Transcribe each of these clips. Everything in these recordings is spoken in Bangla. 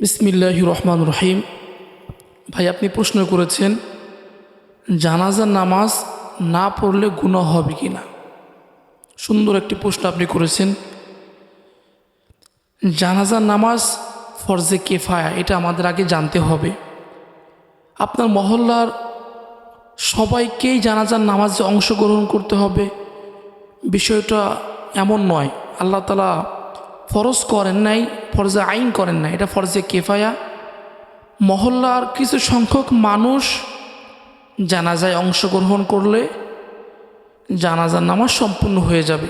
বিসমিল্লাহ রহমান রহিম। ভাই, আপনি প্রশ্ন করেছেন জানাজার নামাজ না পড়লে গুণা হবে কি না সুন্দর একটি প্রশ্ন আপনি করেছেন। জানাজার নামাজ ফরজে কেফায়া, এটা আমাদের আগে জানতে হবে। আপনার মহল্লার সবাইকেই জানাজার নামাজে অংশগ্রহণ করতে হবে। বিষয়টা এমন নয়। আল্লাহ তালা ফরজ করেন নাই, ফরজে আইন করেন নাই, এটা ফরজে কেফায়া। মহল্লার কিছু সংখ্যক মানুষ জানাজায় অংশগ্রহণ করলে জানাজার নামাজ সম্পূর্ণ হয়ে যাবে।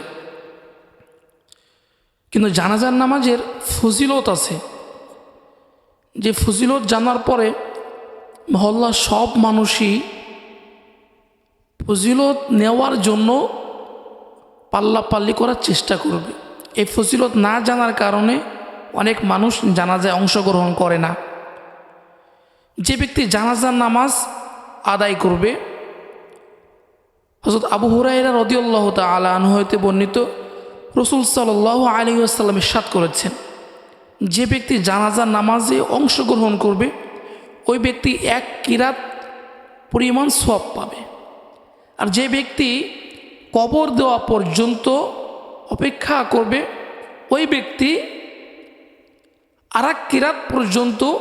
কিন্তু জানাজার নামাজের ফজিলত আছে। যে ফজিলত জানার পরে মহল্লার সব মানুষই ফজিলত নেওয়ার জন্য পাল্লাপাল্লি করার চেষ্টা করবে। এই ফজিলত না জানার কারণে অনেক মানুষ জানাজায় অংশগ্রহণ করে না। যে ব্যক্তি জানাজার নামাজ আদায় করবে হজরত আবু হুরাইরা রদিউল্লাহ তালা হইতে বর্ণিত রসুল সাল্লাহ আলী আসাল্লামের সাত করেছেন, যে ব্যক্তি জানাজার নামাজে অংশগ্রহণ করবে, ওই ব্যক্তি এক কিরাত পরিমাণ সব পাবে। আর যে ব্যক্তি কবর দেওয়া পর্যন্ত অপেক্ষা করবে ওই ব্যক্তি আর এক কিরাত পর্যন্ত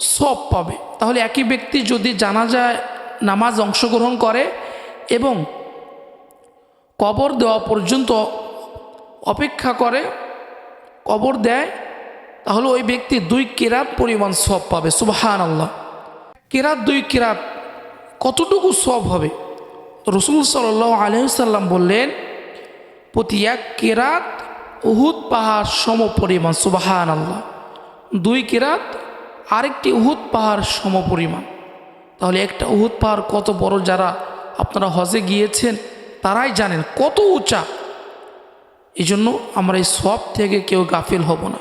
সব পাবে। তাহলে একই ব্যক্তি যদি জানাজায় নামাজ অংশগ্রহণ করে এবং কবর দেওয়া পর্যন্ত অপেক্ষা করে, কবর দেয়, তাহলে ওই ব্যক্তি দুই কেরাত পরিমাণ সব পাবে। সুবাহান আল্লাহ কেরাত দুই কেরাত কতটুকু সব হবে? রসুল সাল আলহিসাল্লাম বললেন প্রতি এক কেরাত উহুদ পাহাড় সম পরিমাণ সুবাহান আল্লাহ দুই কেরাত আরেকটি উহুদ পাহাড় সম পরিমাণ তাহলে একটা উহুদ পাহাড় কত বড় যারা আপনারা হজে গিয়েছেন, তারাই জানেন কত উঁচা। এই জন্য আমরা এই সব থেকে কেউ গাফিল হব না।